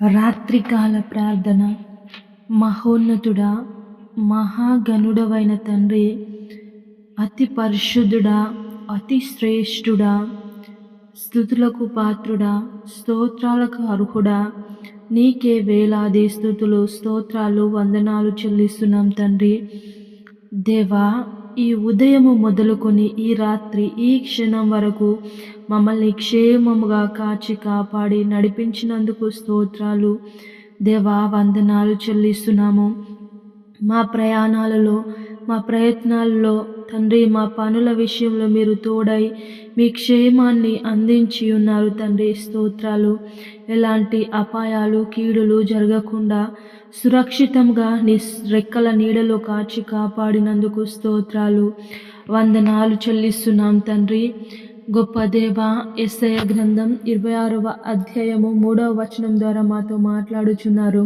రాత్రికాల ప్రార్థన. మహోన్నతుడా మహాగణుడవైన తండ్రి అతి పరిశుద్ధుడా అతి శ్రేష్ఠుడా స్థుతులకు పాత్రుడా స్తోత్రాలకు అర్హుడా నీకే వేలాది స్థుతులు స్తోత్రాలు వందనాలు చెల్లిస్తున్నాం తండ్రి. దేవా ఈ ఉదయము మొదలుకొని ఈ రాత్రి ఈ క్షణం వరకు మమ్మల్ని క్షేమముగా కాచి కాపాడి నడిపించినందుకు స్తోత్రాలు. దేవా వందనాలు చెల్లిస్తున్నాము. మా ప్రయాణాలలో మా ప్రయత్నాల్లో తండ్రి మా పనుల విషయంలో మీరు తోడై మీ క్షేమాన్ని అందించి ఉన్నారు తండ్రి. స్తోత్రాలు. ఎలాంటి అపాయాలు కీడులు జరగకుండా సురక్షితంగా నీ రెక్కల నీడలో కాచి కాపాడినందుకు స్తోత్రాలు. వందనాలు చెల్లిస్తున్నాం తండ్రి. గొప్ప దేవ ఎస్ఐ గ్రంథం ఇరవై ఆరవ అధ్యాయము మూడవ వచనం ద్వారా మాతో మాట్లాడుచున్నారు.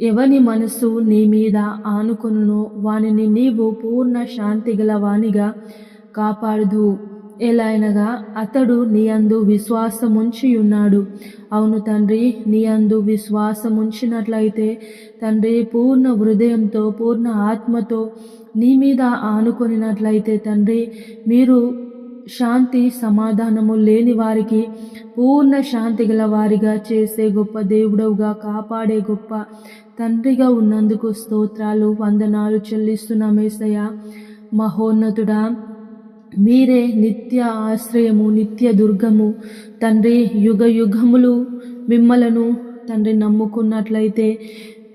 ఎవని మనసు నీ మీద ఆనుకొనునో వానిని నీవు పూర్ణ శాంతి గల వానిగా కాపాడుదు ఎలాయనగా అతడు నీ అందు విశ్వాసముంచి ఉన్నాడు అవును తండ్రి నీ అందు విశ్వాసముంచినట్లయితే తండ్రి పూర్ణ హృదయంతో పూర్ణ ఆత్మతో నీ మీద ఆనుకొనినట్లయితే తండ్రి మీరు శాంతి సమాధానము లేని వారికి పూర్ణ శాంతి గల వారిగా చేసే గొప్ప దేవుడవుగా కాపాడే గొప్ప తండ్రిగా ఉన్నందుకు స్తోత్రాలు వందనాలు చెల్లిస్తున్నామేసయ్య మహోన్నతుడా మీరే నిత్య ఆశ్రయము నిత్య దుర్గము. తండ్రి యుగ యుగములు మిమ్మలను తండ్రి నమ్ముకున్నట్లయితే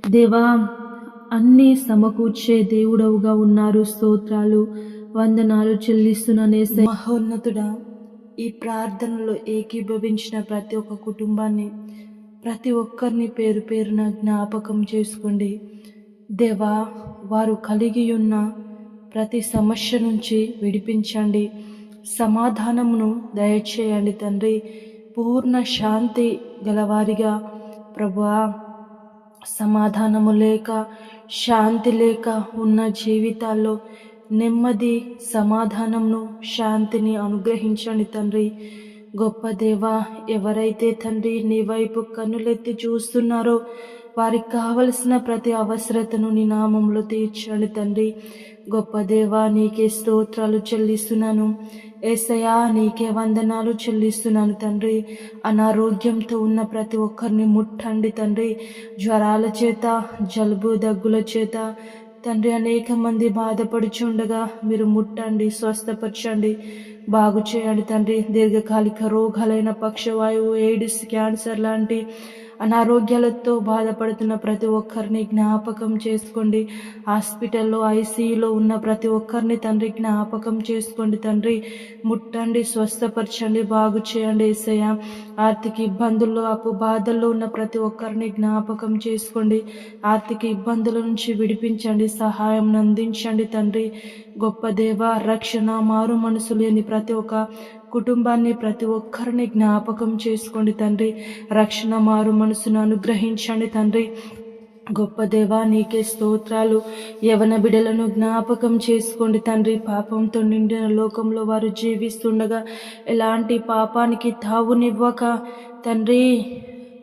దేవా అన్నీ సమకూర్చే దేవుడవుగా ఉన్నారు స్తోత్రాలు. వందనాలు చెల్లిస్తున్నానే మహోన్నతుడా ఈ ప్రార్థనలో ఏకీభవించిన ప్రతి ఒక్క కుటుంబాన్ని ప్రతి ఒక్కరిని పేరు పేరున జ్ఞాపకం చేసుకోండి. దేవా వారు కలిగి ఉన్న ప్రతి సమస్య నుంచి విడిపించండి. సమాధానమును దయచేయండి తండ్రి. పూర్ణ శాంతి గలవారిగా ప్రభువా సమాధానము లేక శాంతి లేక ఉన్న జీవితాల్లో నెమ్మది సమాధానంను శాంతిని అనుగ్రహించండి తండ్రి. గొప్ప దేవ ఎవరైతే తండ్రి నీ వైపు కన్నులెత్తి చూస్తున్నారో వారికి కావలసిన ప్రతి అవసరతను నీ నామంలో తీర్చండి తండ్రి. గొప్ప దేవ నీకే స్తోత్రాలు చెల్లిస్తున్నాను. ఏసయా నీకే వందనాలు చెల్లిస్తున్నాను తండ్రి. అనారోగ్యంతో ఉన్న ప్రతి ఒక్కరిని ముట్టండి తండ్రి. జ్వరాల చేత జలుబు దగ్గుల చేత తండ్రి అనేక మంది బాధపడుచుండగా మీరు ముట్టండి స్వస్థపరచండి బాగు చేయండి తండ్రి. దీర్ఘకాలిక రోగాలైన పక్షవాయువు ఎయిడ్స్ క్యాన్సర్ లాంటి అనారోగ్యాలతో బాధపడుతున్న ప్రతి ఒక్కరిని జ్ఞాపకం చేసుకోండి. హాస్పిటల్లో ఐసీయూలో ఉన్న ప్రతి ఒక్కరిని తండ్రి జ్ఞాపకం చేసుకోండి. తండ్రి ముట్టండి స్వస్థపరచండి బాగు చేయండి ఏసయ్య. ఆర్థిక ఇబ్బందుల్లో అప్పు బాధల్లో ఉన్న ప్రతి ఒక్కరిని జ్ఞాపకం చేసుకోండి. ఆర్థిక ఇబ్బందుల నుంచి విడిపించండి సహాయం అందించండి తండ్రి. గొప్ప దేవ రక్షణ మారు మనసు లేని ప్రతి ఒక్క కుటుంబాన్ని ప్రతి ఒక్కరిని జ్ఞాపకం చేసుకోండి తండ్రి. రక్షణ మారు మనసును అనుగ్రహించండి తండ్రి. గొప్ప దేవా నీకే స్తోత్రాలు. యవన బిడలను జ్ఞాపకం చేసుకోండి తండ్రి. పాపంతో నిండిన లోకంలో వారు జీవిస్తుండగా ఎలాంటి పాపానికి తావునివ్వక తండ్రి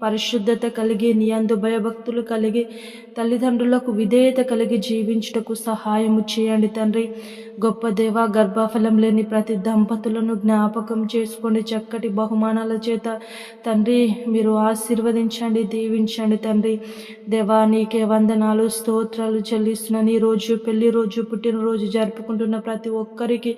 పరిశుద్ధత కలిగి నీ భయభక్తులు కలిగి తల్లిదండ్రులకు విధేయత కలిగి జీవించుటకు సహాయము చేయండి తండ్రి. గొప్ప దేవ గర్భఫలం లేని ప్రతి దంపతులను జ్ఞాపకం చేసుకోండి. చక్కటి బహుమానాల చేత తండ్రి మీరు ఆశీర్వదించండి దీవించండి తండ్రి. దేవా నీకే వందనాలు స్తోత్రాలు చెల్లిస్తున్నాను ఈ రోజు పెళ్ళి రోజు పుట్టినరోజు జరుపుకుంటున్న ప్రతి ఒక్కరికి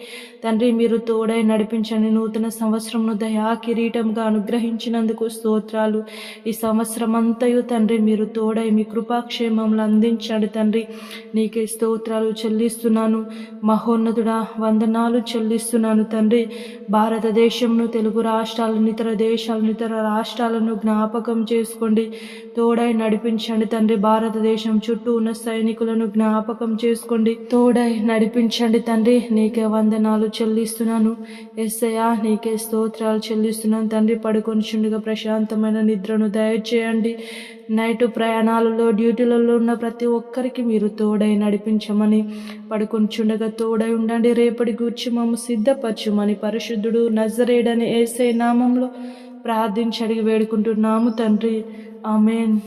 తండ్రి మీరు తోడై నడిపించండి. నూతన సంవత్సరంను దయా కిరీటంగా అనుగ్రహించినందుకు స్తోత్రాలు. ఈ సంవత్సరం అంతయు తండ్రి మీరు తోడై మీ కృపాక్షేమంలో అందించండి తండ్రి. నీకే స్తోత్రాలు చెల్లిస్తున్నాను. మహోన్నతుడా వందనాలు చెల్లిస్తున్నాను తండ్రి. భారతదేశంను తెలుగు రాష్ట్రాలను ఇతర దేశాలను ఇతర రాష్ట్రాలను జ్ఞాపకం చేసుకోండి. తోడై నడిపించండి తండ్రి. భారతదేశం చుట్టూ ఉన్న సైనికులను జ్ఞాపకం చేసుకోండి. తోడై నడిపించండి తండ్రి. నీకే వందనాలు చెల్లిస్తున్నాను. ఎస్ఐయా నీకే స్తోత్రాలు చెల్లిస్తున్నాను తండ్రి. పడుకొని చుండగా ప్రశాంతమైన నిద్రను దయచేయండి. నైట్ ప్రయాణాలలో డ్యూటీలలో ఉన్న ప్రతి ఒక్కరికి మీరు తోడై నడిపించమని పడుకొంచుండగా తోడై ఉండండి. రేపటి గూర్చి మమ్మ సిద్ధపరచుమని పరిశుద్ధుడు నజరేడని ఏసే నామంలో ప్రార్థించి అడిగి వేడుకుంటున్నాము తండ్రి. ఆమెన్.